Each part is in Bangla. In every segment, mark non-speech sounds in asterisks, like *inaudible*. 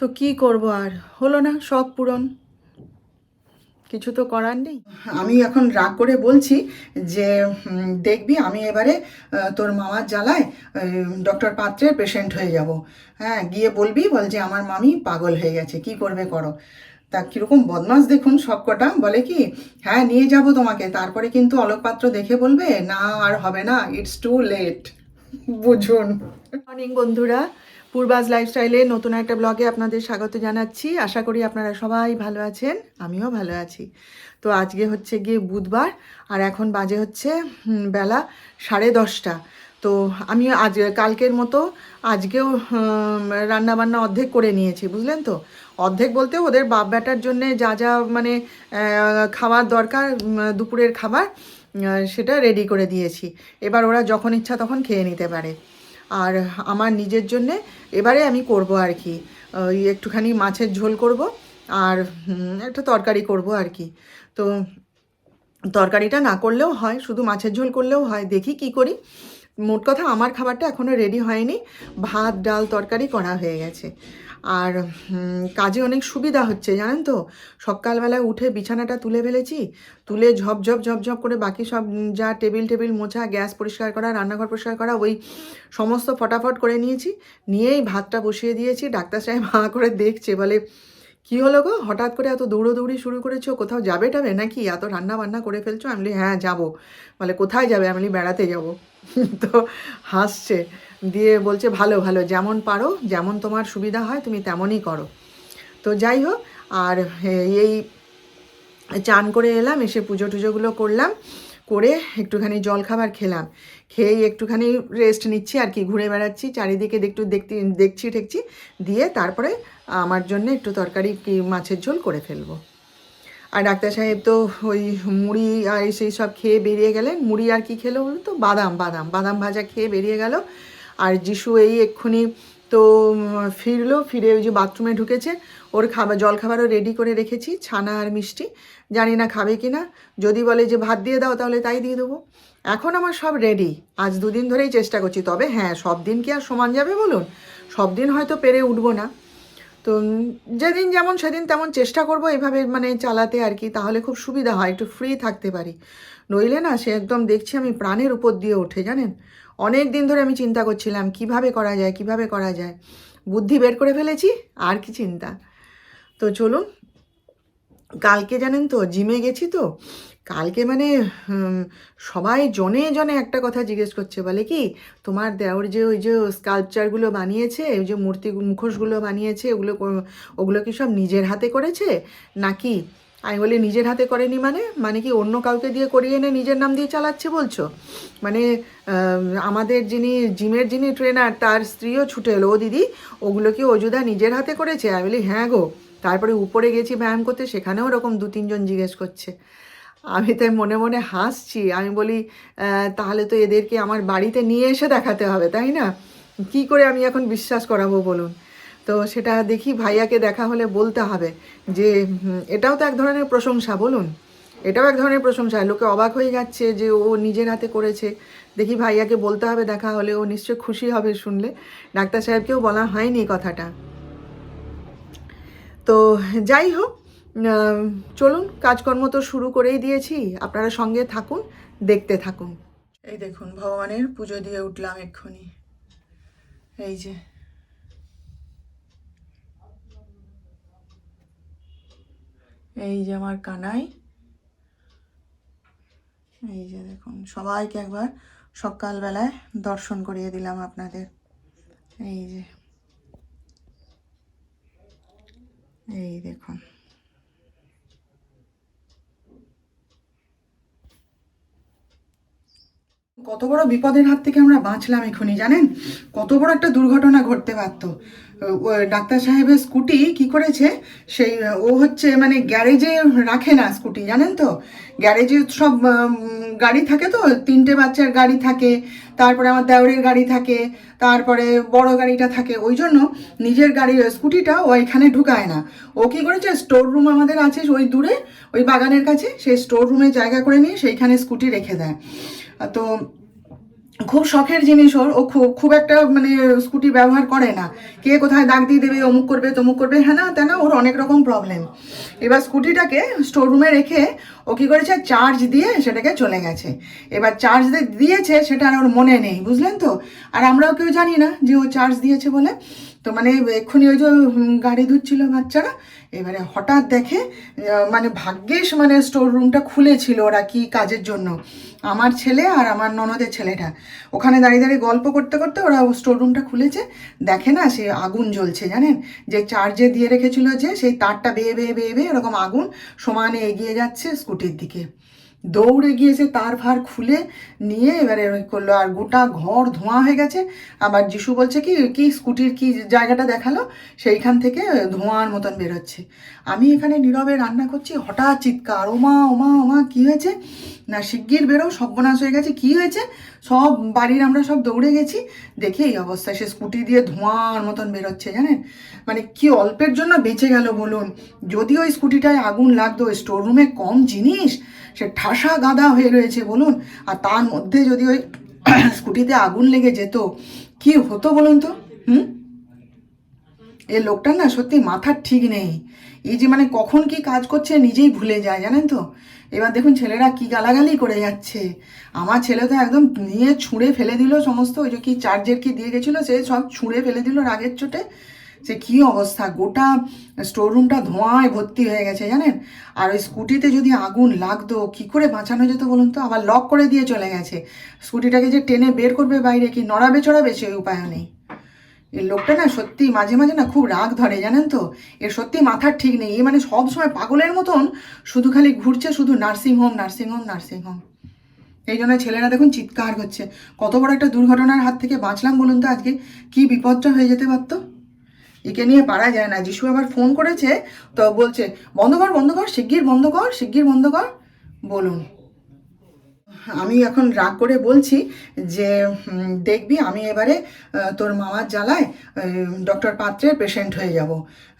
তো কি করব আর? হলো না শখ পূরণ। কিছু তো করার নেই। আমি এখন রাগ করে বলছি যে দেখবি আমি এবারে তোর মামার জ্বালায় ডক্টর পাত্রের পেশেন্ট হয়ে যাব। হ্যাঁ গিয়ে বলবি বল যে আমার মামি পাগল হয়ে গেছে কি করবে করো? তা কীরকম বদমাস দেখুন সব কটা বলে কি হ্যাঁ নিয়ে যাব তোমাকে তারপরে কিন্তু অলোক পাত্র দেখে বলবে না আর হবে না ইটস টু লেট বুঝুন। মর্নিং বন্ধুরা। পূর্বাজ লাইফস্টাইলে নতুন একটা ব্লগে আপনাদের স্বাগত জানাচ্ছি। আশা করি আপনারা সবাই ভালো আছেন, আমিও ভালো আছি। তো আজকে হচ্ছে গিয়ে বুধবার, আর এখন বাজে হচ্ছে বেলা সাড়ে দশটা। তো আমি আজ, কালকের মতো আজকেও রান্না বান্না অর্ধেক করে নিয়েছি, বুঝলেন তো? অর্ধেক বলতে ওদের বাপ বেটার জন্যে যা যা মানে খাবার দরকার দুপুরের খাবার সেটা রেডি করে দিয়েছি। এবার ওরা যখন ইচ্ছা তখন খেয়ে নিতে পারে। আর আমার নিজের জন্যে এবারে আমি করব আর কি। ওই একটুখানি মাছের ঝোল করব আর একটু তরকারি করব আর কি। তো তরকারিটা না করলেও হয়, শুধু মাছের ঝোল করলেও হয়। দেখি কি করি। মোট কথা আমার খাবারটা এখনও রেডি হয়নি। ভাত, ডাল, তরকারি করা হয়ে গেছে। আর কাজে অনেক সুবিধা হচ্ছে, জানেন তো? সকালবেলায় উঠে বিছানাটা তুলে ফেলেছি, তুলে ঝপঝপ ঝপঝপ করে বাকি সব যা টেবিল টেবিল মোছা, গ্যাস পরিষ্কার করা, রান্নাঘর পরিষ্কার করা, ওই সমস্ত ফটাফট করে নিয়েছি। নিয়েই ভাতটা বসিয়ে দিয়েছি। ডাক্তার সাহেব হাঁ করে দেখছে, বলে কি হলো গো? হঠাৎ করে এত দৌড়োদৌড়ি শুরু করেছ? কোথাও যাবে টাবে নাকি? এত রান্না বান্না করে ফেলছো? আমি হ্যাঁ যাব। বলে, কোথায় যাবে? আমি বেড়াতে যাব। *laughs* তো হাসছে। দিয়ে বলছে, ভালো ভালো, যেমন পারো, যেমন তোমার সুবিধা হয়, তুমি তেমনই করো। তো যাই হোক, আর এই চান করে এলাম, এসে পুজো টুজোগুলো করলাম, করে একটুখানি জল খাবার খেলাম। খেয়েই একটুখানি রেস্ট নিচ্ছি, আর কি, ঘুরে বেড়াচ্ছি, চারিদিকে একটু দেখতে, দেখছি, ঠেকছি। দিয়ে তারপরে আমার জন্য একটু তরকারি কি মাছের ঝোল করে ফেলব। আর ডাক্তার সাহেব তো ওই মুড়ি আর সেই সব খেয়ে বেরিয়ে গেলেন। মুড়ি আর কি খেলো বলুন তো? বাদাম বাদাম বাদাম ভাজা খেয়ে বেরিয়ে গেল। আর যিশু এই এক্ষুনি তো ফিরলো, ফিরে ওই যে বাথরুমে ঢুকেছে। ওর খাবার জল খাবারও রেডি করে রেখেছি, ছানা আর মিষ্টি। জানি না খাবে কি না। যদি বলে যে ভাত দিয়ে দাও তাহলে তাই দিয়ে দেবো। এখন আমার সব রেডি আজ দুদিন ধরেই চেষ্টা করছি। তবে হ্যাঁ সব দিন কি আর সমান যাবে বলুন? সব দিন হয়তো পেরে উঠবো না। তো যেদিন যেমন সেদিন তেমন চেষ্টা করব এভাবে মানে চালাতে আর কি, তাহলে খুব সুবিধা হয়, একটু ফ্রি থাকতে পারি। নইলে না সে একদম দেখছি আমি প্রাণের উপর দিয়ে ওঠে, জানেন? অনেক দিন ধরে আমি চিন্তা করছিলাম, কীভাবে করা যায়, কীভাবে করা যায়? বুদ্ধি বের করে ফেলেছি, আর কি চিন্তা? তো চলুন, কালকে জানেন তো জিমে গেছি তো কালকে মানে সবাই জনে জনে একটা কথা জিজ্ঞেস করছে, বলে কি, তোমার দেওর যে ওই যে স্কাল্পচারগুলো বানিয়েছে, ওই যে মূর্তি মুখোশগুলো বানিয়েছে, ওগুলো ওগুলো কি সব নিজের হাতে করেছে? নাকি আমি বলি নিজের হাতে করেনি মানে মানে কি অন্য কাউকে দিয়ে করিয়ে এনে নিজের নাম দিয়ে চালাচ্ছে বলছো? মানে আমাদের যিনি, জিমের যিনি ট্রেনার তার স্ত্রীও ছুটে এলো, ও দিদি, ওগুলো কি অজুদা নিজের হাতে করেছে? আমি বলি হ্যাঁ গো, তারপরে উপরে গেছি ব্যায়াম করতে, সেখানেও ওরকম দু তিনজন জিজ্ঞেস করছে। আমি তাই মনে মনে হাসছি। আমি বলি তাহলে তো এদেরকে আমার বাড়িতে নিয়ে এসে দেখাতে হবে, তাই না? কি করে আমি এখন বিশ্বাস করাবো বলুন? তো সেটা দেখি ভাইয়াকে দেখা হলে বলতে হবে যে এটাও তো এক ধরনের প্রশংসা, বলুন। এটাও এক ধরনের প্রশংসা। লোকে অবাক হয়ে যাচ্ছে যে ও নিজের হাতে করেছে। দেখি ভাইয়াকে বলতে হবে দেখা হলে, ও নিশ্চয় খুশি হবে শুনলে। ডাক্তার সাহেবকেও বলা হয়নি কথাটা। তো যাই হোক চলুন, কাজকর্ম তো শুরু করেই দিয়েছি। আপনারা সঙ্গে থাকুন, দেখতে থাকুন। এই দেখুন, ভগবানের পুজো দিয়ে উঠলাম এক্ষুনি। এই যে। এই যে আমার কানাই। এই যে দেখুন, সবাইকে একবার সকালবেলায় দর্শন করিয়ে দিলাম আপনাদের। এই যে। এই দেখুন। কত বড় বিপদের হাত থেকে আমরা বাঁচলাম এখনই, জানেন? কত বড় একটা দুর্ঘটনা ঘটতে পারত। ডাক্তার সাহেবের স্কুটি কি করেছে? সেই, ও হচ্ছে মানে গ্যারেজে রাখে না স্কুটি, জানেন তো? গ্যারেজে সব গাড়ি থাকে তো, তিনটে বাচ্চার গাড়ি থাকে, তারপরে আমার দেওরের গাড়ি থাকে, তারপরে বড় গাড়িটা থাকে, ওই জন্য নিজের গাড়ি স্কুটিটা ও এখানে ঢুকায় না। ও কি করেছে? স্টোর রুম আমাদের আছে ওই দূরে, ওই বাগানের কাছে, সেই স্টোর রুমে জায়গা করে নিয়ে সেইখানে স্কুটি রেখে দেয়। তো খুব শখের জিনিস ওর। ও খুব খুব একটা মানে স্কুটি ব্যবহার করে না। কে কোথায় দাগ দিয়ে দেবে, অমুক করবে, তমুক করবে হ্যাঁ না, তা না, ওর অনেক রকম প্রবলেম এবার স্কুটিটাকে স্টোর রুমে রেখে ও কি করেছে? চার্জ দিয়ে সেটাকে চলে গেছে। এবার চার্জ দিয়েছে সেটা আর ওর মনে নেই, বুঝলেন তো? আর আমরাও কেউ জানি না যে ও চার্জ দিয়েছে বলে। তো মানে এক্ষুনি ওই যে গাড়ি ধুচ্ছিল বাচ্চারা। এবারে হঠাৎ দেখে মানে ভাগ্যিস মানে স্টোর রুমটা খুলেছিল ওরা কি কাজের জন্য। আমার ছেলে আর আমার ননদের ছেলেটা। ওখানে দাঁড়িয়ে দাঁড়িয়ে গল্প করতে করতে ওরা স্টোর রুমটা খুলেছে। দেখে না সে আগুন জ্বলছে, জানেন? যে চার্জে দিয়ে রেখেছিল যে, সেই তারটা বেয়ে বেয়ে বেয়ে বেয়ে এরকম আগুন সমানে এগিয়ে যাচ্ছে স্কুটির দিকে। দৌড়ে গিয়েছে, তার ভার খুলে নিয়ে এবারে করল, আর গোটা ঘর ধোঁয়া হয়ে গেছে। আবার যিশু বলছে কি কি স্কুটির কি জায়গাটা দেখাল, সেইখান থেকে ধোঁয়ার মতন বেরোচ্ছে। আমি এখানে নীরবে রান্না করছি, হঠাৎ চিৎকার, ওমা ওমা ওমা, কি হয়েছে? না, শিগগির বেরো সর্বনাশ হয়ে গেছে, কি হয়েছে? সব বাড়ির আমরা সব দৌড়ে গেছি, দেখি এই অবস্থায় সে স্কুটি দিয়ে ধোঁয়ার মতন বেরোচ্ছে, জানেন? মানে কি অল্পের জন্য বেঁচে গেল বলুন। যদি ওই স্কুটিটায় আগুন লাগতো ওই স্টোর রুমে কম জিনিস, সে ঠাসা গাদা হয়ে রয়েছে, বলুন। আর তার মধ্যে যদি ওই *clears throat* স্কুটিতে আগুন লেগে যেত, কি হতো বলুন তো? হুম? এই লোকটা না সত্যি মাথার ঠিক নেই। এই যে মানে কখন কি কাজ করছে নিজেই ভুলে যায়, জানেন তো? এবার দেখুন ছেলেরা কি গালাগালি করে যাচ্ছে। আমার ছেলে তো একদম নিয়ে ছুঁড়ে ফেলে দিল সমস্ত, ওই যে কি চার্জের কি দিয়ে গেছিল, সে সব ছুঁড়ে ফেলে দিল রাগের চোটে। সে কি অবস্থা? গোটা স্টোর রুমটা ধোঁয়ায় ভর্তি হয়ে গেছে, জানেন? আর ওই স্কুটিতে যদি আগুন লাগতো, কি করে বাঁচানো যেত বলুন তো? আবার লক করে দিয়ে চলে গেছে। স্কুটিটাকে যে টেনে বের করবে বাইরে, কি নড়াবে চড়াবে সেই উপায় নেই। এই লোকটা না সত্যি মাঝে মাঝে না খুব রাগ ধরে, জানেন তো? এর সত্যি মাথার ঠিক নেই। এ মানে সব সময় পাগলের মতন, শুধু খালি ঘুরছে, শুধু nursing home nursing home nursing home এই জন্য ছেলেরা দেখুন চিৎকার করছে। কত বড় একটা দুর্ঘটনার হাত থেকে বাঁচলাম বলুন তো আজকে? কি বিপদটা হয়ে যেতে পারতো? একে নিয়ে পারা যায় না। যিশু আবার ফোন করেছে, তো বলছে, বন্ধ কর বন্ধ কর, শিগগির বন্ধ কর, শিগগির বন্ধ কর। বলুন। আমি এখন রাগ করে বলছি যে দেখবি, আমি এবারে তোর মামার জ্বালায় ডক্টর পাত্রের পেশেন্ট হয়ে যাব।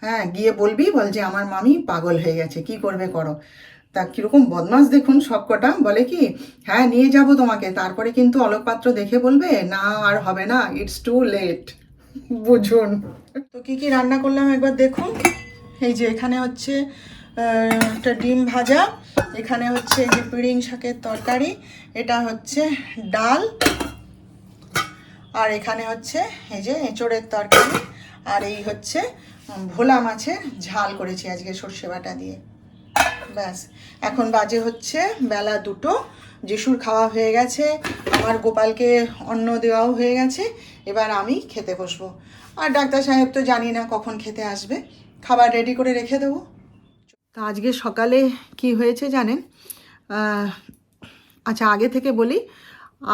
হ্যাঁ গিয়ে বলবি, বল যে, আমার মামি পাগল হয়ে গেছে, কি করবে করো? তা কীরকম বদমাস দেখুন সব কটা বলে কি হ্যাঁ নিয়ে যাব তোমাকে, তারপরে কিন্তু অলোক পাত্র দেখে বলবে, না, আর হবে না ইটস টু লেট বুঝুন। তো কি কি রান্না করলাম একবার দেখুন। এই যে এখানে হচ্ছে একটা ডিম ভাজা, এখানে হচ্ছে যে পিড়িং শাকের তরকারি, এটা হচ্ছে ডাল, আর এখানে হচ্ছে এই যে এঁচড়ের তরকারি, আর এই হচ্ছে ভোলা মাছের ঝাল করেছি আজকে সর্ষে বাটা দিয়ে। ব্যাস, এখন বাজে হচ্ছে বেলা দুটো, যিশুর খাওয়া হয়ে গেছে, আমার গোপালকে অন্ন দেওয়াও হয়ে গেছে এবার আমি খেতে বসবো। আর ডাক্তার সাহেব তো জানি না কখন খেতে আসবে। খাবার রেডি করে রেখে দেবো। তো আজকে সকালে কি হয়েছে জানেন? আচ্ছা আগে থেকে বলি,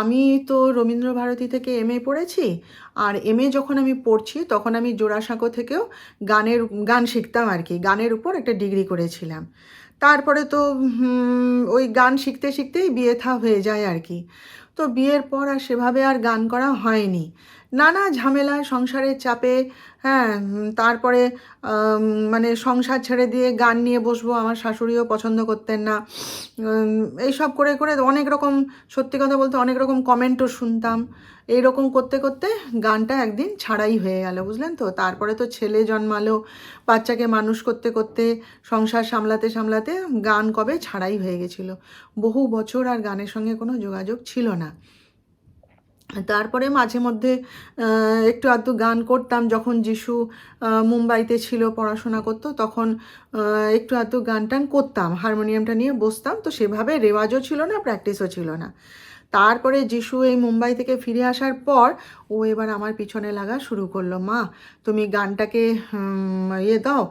আমি তো রবীন্দ্র ভারতী থেকে এম এ পড়েছি, আর এম এ যখন আমি পড়ছি তখন আমি জোড়াসাঁকো থেকেও গানের, গান শিখতাম আর কি, গানের উপর একটা ডিগ্রি করেছিলাম। তারপরে তো ওই গান শিখতে শিখতেই বিয়ে থা হয়ে যায় আর কি। তো বিয়ের পর আর সেভাবে আর গান করা হয়নি। নানা ঝামেলা, সংসারের চাপে হ্যাঁ তারপরে মানে সংসার ছেড়ে দিয়ে গান নিয়ে বসবো, আমার শাশুড়িও পছন্দ করতেন না। এইসব করে করে অনেক রকম, সত্যি কথা বলতে অনেক রকম কমেন্টও শুনতাম। এই রকম করতে করতে গানটা একদিন ছাড়াই হয়ে গেল, বুঝলেন তো? তারপরে তো ছেলে জন্মালো, বাচ্চাকে মানুষ করতে করতে, সংসার সামলাতে সামলাতে গান কবে ছাড়াই হয়ে গেছিল। বহু বছর আর গানের সঙ্গে কোনো যোগাযোগ ছিল না। তারপরে মাঝে মধ্যে একটু আধটু গান করতাম যখন যিশু মুম্বাইতে ছিল, পড়াশোনা করতো, তখন একটু আধটু গান টান করতাম। হারমোনিয়ামটা নিয়ে বসতাম, তো সেভাবে রেওয়াজও ছিল না, প্র্যাকটিসও ছিল না। তারপরে যিশু এই মুম্বাই থেকে ফিরে আসার পর, ও এবার আমার পিছনে লাগা শুরু করল। মা, তুমি গানটাকে ইয়ে দাও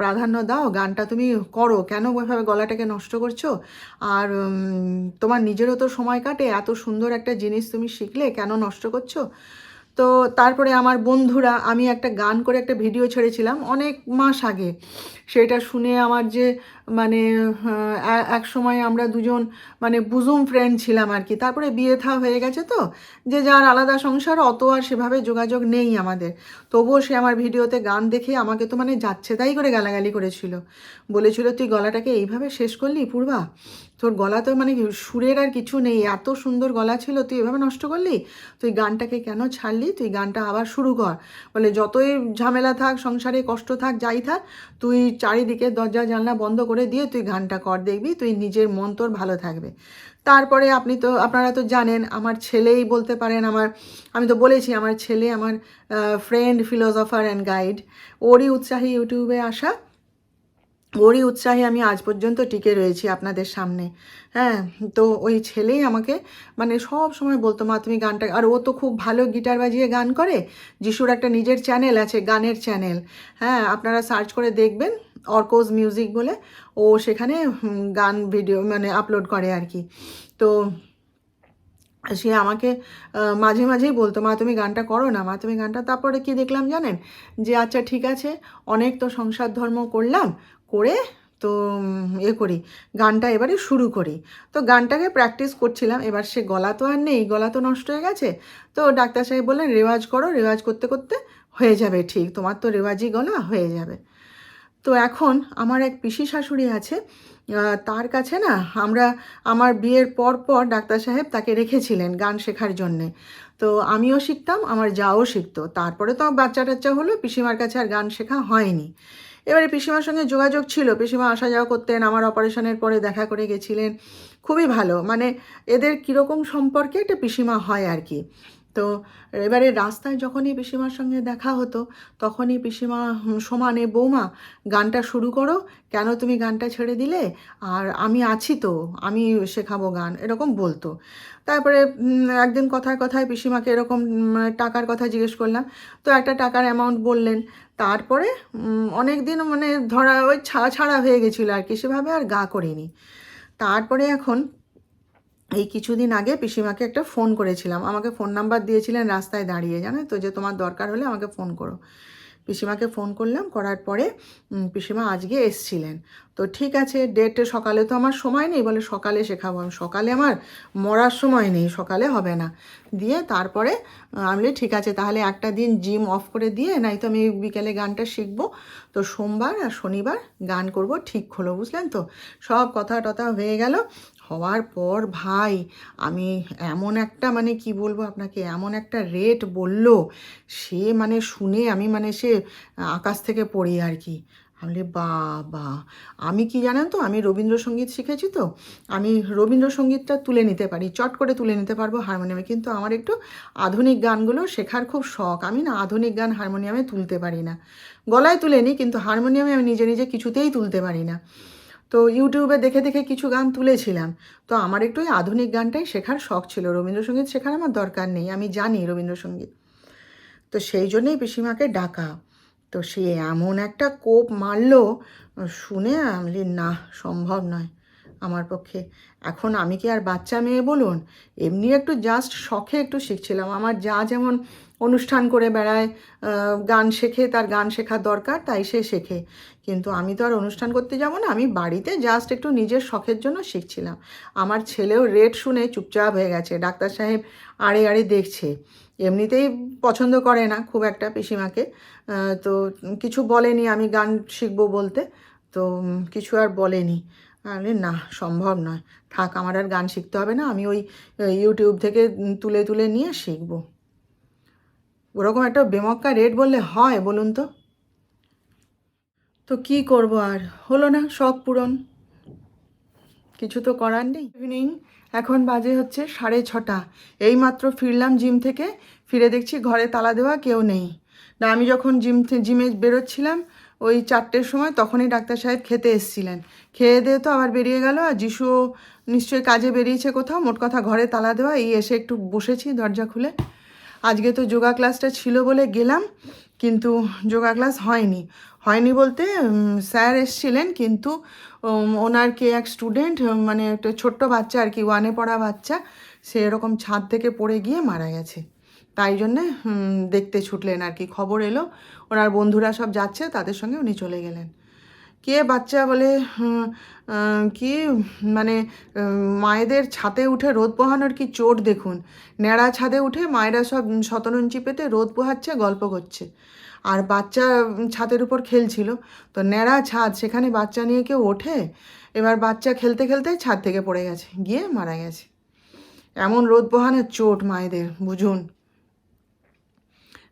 প্রাধান্য দাও, গানটা তুমি করো। কেন ওইভাবে গলাটাকে নষ্ট করছ? আর তোমার নিজেরও তো সময় কাটে, এত সুন্দর একটা জিনিস তুমি শিখলে, কেন নষ্ট করছ? তো তারপরে আমার বন্ধুরা, আমি একটা গান করে একটা ভিডিও ছেড়েছিলাম অনেক মাস আগে। সেটা শুনে আমার যে মানে এক সময় আমরা দুজন মানে বুজুম ফ্রেন্ড ছিলাম আর কি। তারপরে বিয়ে থা হয়ে গেছে তো। যে যার আলাদা সংসার, অত আর সেভাবে যোগাযোগ নেই আমাদের। তবুও সে আমার ভিডিওতে গান দেখে আমাকে তো মানে যাচ্ছে তাই করে গালাগালি করেছিল। বলেছিল, তুই গলাটাকে এইভাবে শেষ করলি পূর্বা? তোর গলা তো মানে সুরের আর কিছু নেই। এত সুন্দর গলা ছিল, তুই এভাবে নষ্ট করলি? তুই গানটাকে কেন ছাড়লি? তুই গানটা আবার শুরু কর। বলে, যতই ঝামেলা থাক, সংসারে কষ্ট থাক, যাই থাক, তুই চারিদিকে দরজা, জানলা বন্ধ করে দিয়ে তুই গানটা কর দেখবি, তুই নিজের মন তোর ভালো থাকবে। তারপরে আপনি তো, আপনারা তো জানেন, আমার ছেলেই বলতে পারেন, আমার, আমি তো বলেছি, আমার ছেলে আমার ফ্রেন্ড ফিলোসফার অ্যান্ড গাইড ওরই উৎসাহী ইউটিউবে আসা। ওরই উৎসাহে আমি আজ পর্যন্ত টিকে রয়েছি আপনাদের সামনে। হ্যাঁ তো ওই ছেলেই আমাকে মানে সব সময় বলতো, মা, তুমি গানটা, আর ও তো খুব ভালো গিটার বাজিয়ে গান করে। যিশুর একটা নিজের চ্যানেল আছে, গানের চ্যানেল। হ্যাঁ আপনারা সার্চ করে দেখবেন অর্কোজ মিউজিক বলে। ও সেখানে গান ভিডিও মানে আপলোড করে আর কি। তো সে আমাকে মাঝে মাঝেই বলতো, মা, তুমি গানটা করো না, মা, তুমি গানটা, তারপরে কি দেখলাম জানেন? যে আচ্ছা ঠিক আছে, অনেক তো সংসার ধর্ম করলাম করে তো এ করি, গানটা এবারে শুরু করি। তো গানটাকে প্র্যাকটিস করছিলাম, এবার সে গলা তো আর নেই, গলা তো নষ্ট হয়ে গেছে। তো ডাক্তার সাহেব বললেন, রেওয়াজ করো, রেওয়াজ করতে করতে হয়ে যাবে ঠিক, তোমার তো রেওয়াজি গলা, হয়ে যাবে। তো এখন আমার এক পিসি শাশুড়ি আছে তার কাছে না আমরা, আমার বিয়ের পর পর ডাক্তার সাহেব তাকে রেখেছিলেন গান শেখার জন্যে। তো আমিও শিখতাম, আমার যাও শিখতো। তারপরে তো বাচ্চা টাচ্চা হলো, পিসিমার কাছে আর গান শেখা হয়নি। এবারে পিসিমার সঙ্গে যোগাযোগ ছিল। পিসিমা আসা যাওয়া করতেন, আমার অপারেশনের পরে দেখা করে গেছিলেন। খুবই ভালো। মানে এদের কীরকম সম্পর্কে একটা পিসিমা হয় আর কি। তো এবারে রাস্তায় যখনই পিসিমার সঙ্গে দেখা হতো, তখনই পিসিমা সমানে, বৌমা, গানটা শুরু করো। কেন তুমি গানটা ছেড়ে দিলে? আর আমি আছি তো, আমি শেখাবো গান। এরকম বলতো। তারপরে একদিন কথায় কথায় পিসিমাকে এরকম টাকার কথা জিজ্ঞেস করলাম, তো একটা টাকার অ্যামাউন্ট বললেন। তারপরে অনেক দিন মানে ধরা ওই ছাড়া ছাড়া হয়ে গেছিল আর কি, সেভাবে আর গা করিনি। তারপরে এখন এই কিছুদিন আগে পিসিমাকে একটা ফোন করেছিলাম। আমাকে ফোন নাম্বার দিয়েছিলেন রাস্তায় দাঁড়িয়ে, জানো তো? যে তোমার দরকার হলে আমাকে ফোন করো। পিসিমাকে ফোন করলাম, করার পরে পিসিমা আজকে এসছিলেন। তো ঠিক আছে ডেট সকালে তো আমার সময় নেই, বলে সকালে শেখাবো। আমি সকালে আমার মরার সময় নেই, সকালে হবে না। দিয়ে তারপরে আমি ঠিক আছে, তাহলে একটা দিন জিম অফ করে দিয়ে নাই তো আমি বিকেলে গানটা শিখব। তো সোমবার আর শনিবার গান করব, ঠিক হলো, বুঝলেন তো? সব কথা টথা হয়ে গেল। হওয়ার পর ভাই, আমি এমন একটা মানে কি বলব আপনাকে, এমন একটা রেট বলল, সে মানে শুনে আমি মানে সে আকাশ থেকে পড়ি আর কি। আমি বাবা। আমি কি জানেন তো, আমি রবীন্দ্রসঙ্গীত শিখেছি তো, আমি রবীন্দ্রসঙ্গীতটা তুলে নিতে পারি, চট করে তুলে নিতে পারব হারমোনিয়ামে কিন্তু আমার একটু আধুনিক গানগুলো শেখার খুব শখ। আমি না আধুনিক গান হারমোনিয়ামে তুলতে পারি না। গলায় তুলে নিই কিন্তু হারমোনিয়ামে আমি নিজে নিজে কিছুতেই তুলতে পারি না। তো ইউটিউবে দেখে দেখে কিছু গান তুলেছিলাম। তো আমার একটু ওই আধুনিক গানটাই শেখার শখ ছিল। রবীন্দ্রসঙ্গীত শেখার আমার দরকার নেই, আমি জানি রবীন্দ্রসঙ্গীত। তো সেই জন্যেই পিসিমাকে ডাকা। তো সে এমন একটা কোপ মারলো, শুনে আমি না, সম্ভব নয়। আমার পক্ষে। এখন আমি কি আর বাচ্চা মেয়ে বলুন? এমনি একটু জাস্ট শখে একটু শিখছিলাম। আমার যা যেমন অনুষ্ঠান করে বেড়ায় গান শেখে, তার গান শেখার দরকার, তাই সে শেখে। কিন্তু আমি তো আর অনুষ্ঠান করতে যাব না। আমি বাড়িতে জাস্ট একটু নিজের শখের জন্য শিখছিলাম। আমার ছেলেও রেট শুনে চুপচাপ হয়ে গেছে। ডাক্তার সাহেব আড়ে আড়ে দেখছে। এমনিতেই পছন্দ করে না খুব একটা পিসিমাকে। তো কিছু বলেনি আমি গান শিখব বলতে। তো কিছু আর বলেনি। বলি, না সম্ভব নয়। থাক আমার আর গান শিখতে হবে না আমি ওই ইউটিউব থেকে তুলে তুলে নিয়ে শিখব। ওরকম একটা বেমক্কা রেট বললে হয় বলুন তো। তো কি করব আর? হলো না শখ পূরণ। কিছু তো করার নেই। ইভিনিং এখন বাজে হচ্ছে সাড়ে ছটা। এইমাত্র ফিরলাম জিম থেকে ফিরে দেখছি ঘরে তালা দেওয়া কেউ নেই। না আমি যখন জিম জিমে বেরোচ্ছিলাম ওই চারটের সময় তখনই ডাক্তার সাহেব খেতে এসছিলেন। খেয়ে দিয়ে তো আবার বেরিয়ে গেল আর যিশুও নিশ্চয়ই কাজে বেরিয়েছে কোথাও। মোট কথা ঘরে তালা দেওয়া, এই এসে একটু বসেছি দরজা খুলে। আজকে তো যোগা ক্লাসটা ছিল বলে গেলাম, কিন্তু যোগা ক্লাস হয়নি। হয়নি বলতে স্যার এসছিলেন, কিন্তু ওনার কে এক স্টুডেন্ট মানে একটা ছোট্ট বাচ্চা আর কি, ওয়ানে পড়া বাচ্চা, সে এরকম ছাদ থেকে পড়ে গিয়ে মারা গেছে। তাই জন্যে দেখতে ছুটলেন আর কি। খবর এলো, ওনার বন্ধুরা সব যাচ্ছে, তাদের সঙ্গে উনি চলে গেলেন। কে বাচ্চা বলে কি মানে মায়েদের ছাদে উঠে রোদ পোহানোর কি চোট দেখুন? ন্যাড়া ছাদে উঠে মায়েরা সব শতনঞ্চি পেতে রোদ পোহাচ্ছে, গল্প করছে। আর বাচ্চা ছাদের উপর খেলছিল। তো ন্যাড়া ছাদ, সেখানে বাচ্চা নিয়ে কেউ ওঠে? এবার বাচ্চা খেলতে খেলতে ছাদ থেকে পড়ে গেছে, গিয়ে মারা গেছে। এমন রোদ পোহানোর চোট মায়েদের, বুঝুন।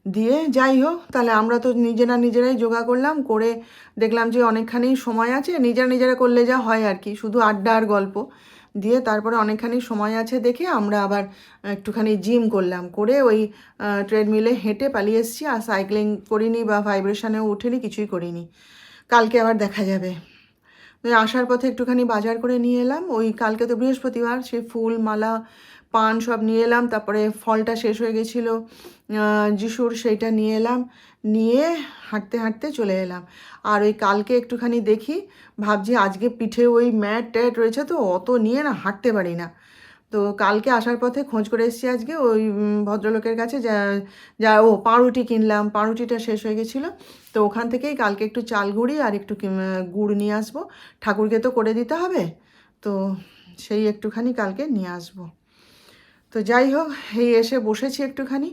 দিয়ে যাই হোক, তাহলে আমরা তো নিজেরা নিজেরাই যোগা করলাম, করে দেখলাম যে অনেকখানি সময় আছে, নিজেরা নিজেরা করলে যা হয় আর কি, শুধু আড্ডা আর গল্প। দিয়ে তারপরে অনেকখানি সময় আছে দেখে আমরা আবার একটুখানি জিম করলাম, করে ওই ট্রেডমিলে হেঁটে পালিয়ে এসেছি, আর সাইক্লিং করিনি বা ভাইব্রেশনেও উঠিনি কিছুই করিনি। কালকে আবার দেখা যাবে। আসার পথে একটুখানি বাজার করে নিয়ে এলাম, ওই কালকে তো বৃহস্পতিবার সে ফুল, মালা পান সব নিয়ে এলাম, তারপরে ফলটা শেষ হয়ে গেছিল যিশুর সেইটা নিয়ে এলাম, নিয়ে হাঁটতে হাঁটতে চলে এলাম। আর ওই কালকে একটুখানি দেখি, ভাবছি আজকে পিঠে ওই ম্যাট ট্যাট রয়েছে তো, অত নিয়ে না হাঁটতে পারি না। তো কালকে আসার পথে খোঁজ করে এসেছি আজকে, ওই ভদ্রলোকের কাছে, যা যা, ও পাউরুটি কিনলাম, পাউরুটিটা শেষ হয়ে গেছিল। তো ওখান থেকেই কালকে একটু চাল গুঁড়ি আর একটু গুড় নিয়ে আসব। ঠাকুরকে তো করে দিতে হবে, তো সেই একটুখানি কালকে নিয়ে আসব। তো যাই হোক, এই এসে বসেছি একটুখানি।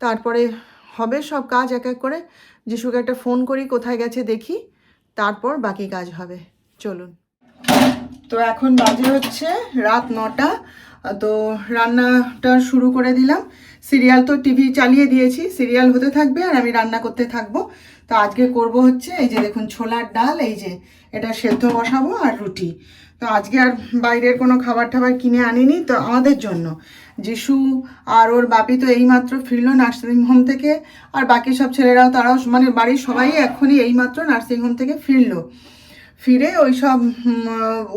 তারপরে হবে সব কাজ এক এক করে। যিশুকে একটা ফোন করি, কোথায় গেছে দেখি। তারপর বাকি কাজ হবে। চলুন। তো এখন বাজে হচ্ছে রাত নটা। তো রান্নাটা শুরু করে দিলাম। সিরিয়াল তো টিভি চালিয়ে দিয়েছি। সিরিয়াল হতে থাকবে আর আমি রান্না করতে থাকব। তো আজকে করব হচ্ছে, এই যে দেখুন, ছোলার ডাল, এই যে এটা সেদ্ধ বসাবো আর রুটি। তো আজকে আর বাইরের কোনো খাবার টাবার কিনে আনিনি, তো আমাদের জন্য। যিশু আর ওর বাপি তো এইমাত্র ফিরল নার্সিং হোম থেকে, আর বাকি সব ছেলেরাও তারাও মানে বাড়ির সবাই এখনই এইমাত্র নার্সিং হোম থেকে ফিরল। ফিরে ওই সব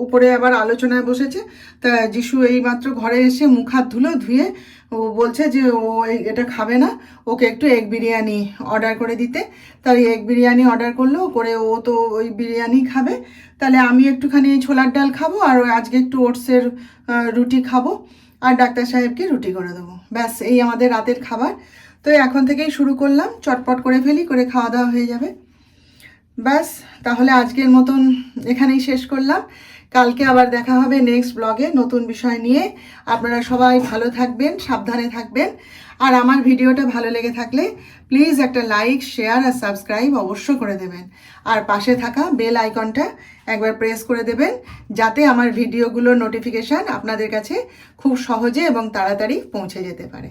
উপরে আবার আলোচনায় বসেছে, তা যিশু এইমাত্র ঘরে এসে মুখ হাত ধুলো, ধুয়ে ও বলছে যে ও এটা খাবে না, ওকে একটু এগ বিরিয়ানি অর্ডার করে দিতে। তাই এগ বিরিয়ানি অর্ডার করল, করে ও তো ওই বিরিয়ানি খাবে। তাহলে আমি একটুখানি ছোলার ডাল খাব আর আজকে একটু ওটসের রুটি খাব। আর ডাক্তার সাহেবকে রুটি করে দেবো। ব্যাস, এই আমাদের রাতের খাবার। তো এখন থেকেই শুরু করলাম, চটপট করে ফেলি, করে খাওয়া দাওয়া হয়ে যাবে। ব্যাস, তাহলে আজকের মতন এখানেই শেষ করলাম। কালকে আবার দেখা হবে নেক্সট ব্লগে নতুন বিষয় নিয়ে। আপনারা সবাই ভালো থাকবেন, সাবধানে থাকবেন। আর আমার ভিডিওটা ভালো লেগে থাকলে প্লিজ একটা লাইক শেয়ার আর সাবস্ক্রাইব অবশ্য করে দেবেন। আর পাশে থাকা বেল আইকনটা একবার প্রেস করে দেবেন, যাতে আমার ভিডিওগুলোর নোটিফিকেশান আপনাদের কাছে খুব সহজে এবং তাড়াতাড়ি পৌঁছে যেতে পারে।